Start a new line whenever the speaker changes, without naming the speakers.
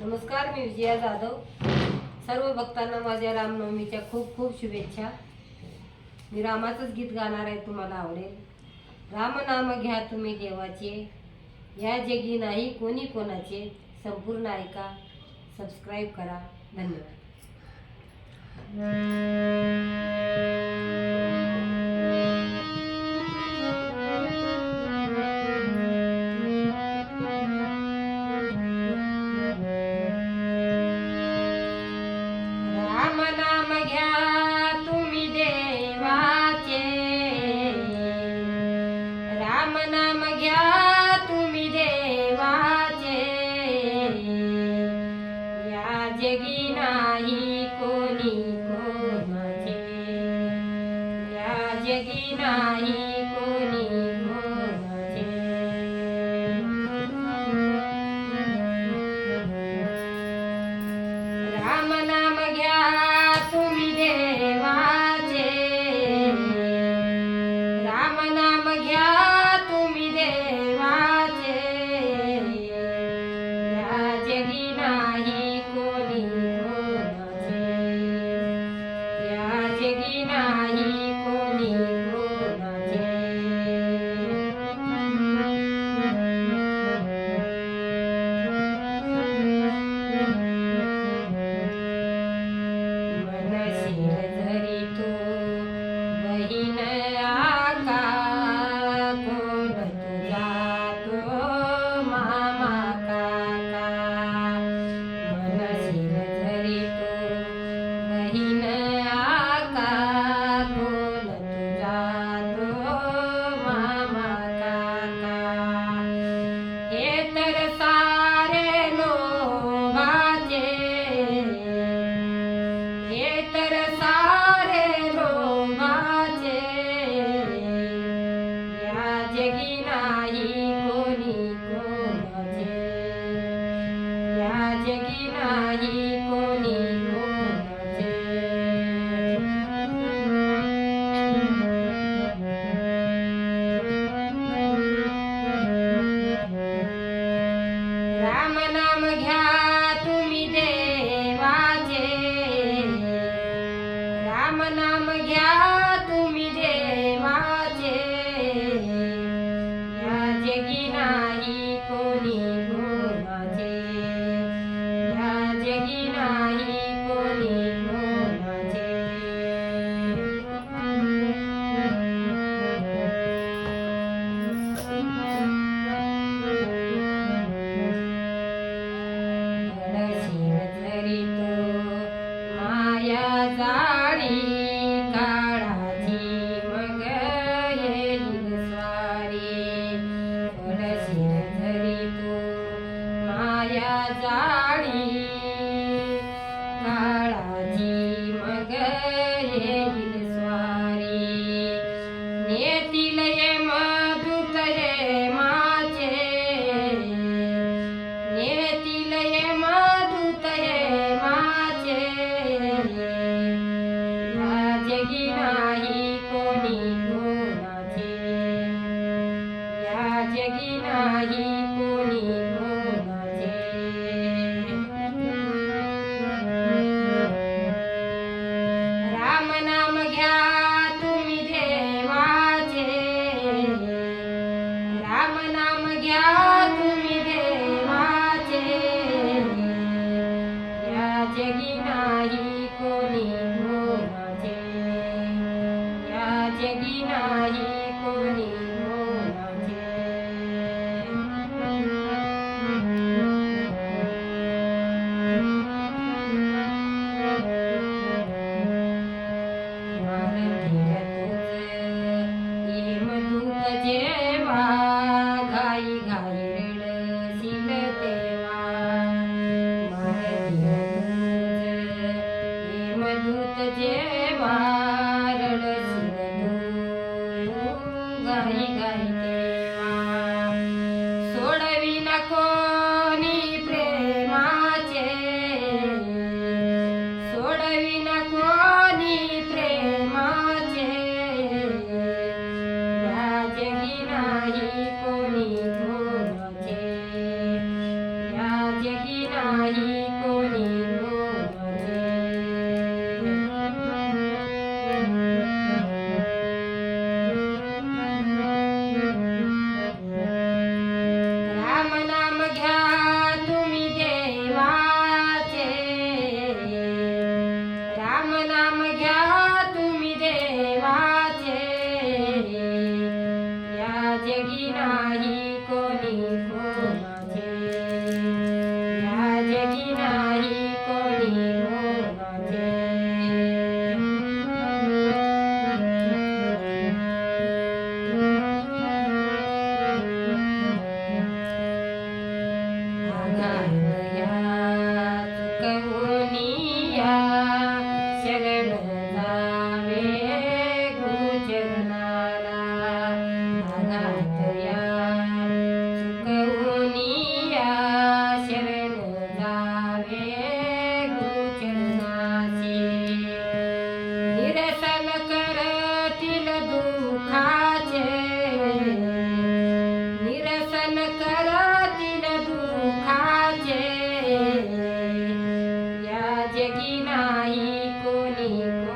नमस्कार मी विजया जाधव. सर्व भक्तांना माझ्या रामनवमीच्या खूप खूप शुभेच्छा. मी रामाचंच गीत गाणार आहे तुम्हाला आवडेल. राम नाम घ्या तुम्ही देवाचे. या जगी नाही कोणी कोणाचे. संपूर्ण ऐका सबस्क्राईब करा. धन्यवाद. राम नाम घ्या तुम्ही देवाचे. या जगी नाही कोणी कोणाचे. या जगी नाही कोणी या जगी जगी नाही कोणी राम नाम घ्या तुम्ही देवाचे. राम नाम घ्या तुम्ही देवाचे या जगी नाही कोणी तिलये मधुकरे माचे। नेतिलये मधुकरे माचे। राजगी माधुतरे मालय माधुतरे मा राजगिना નારી કોની या जगी कोणी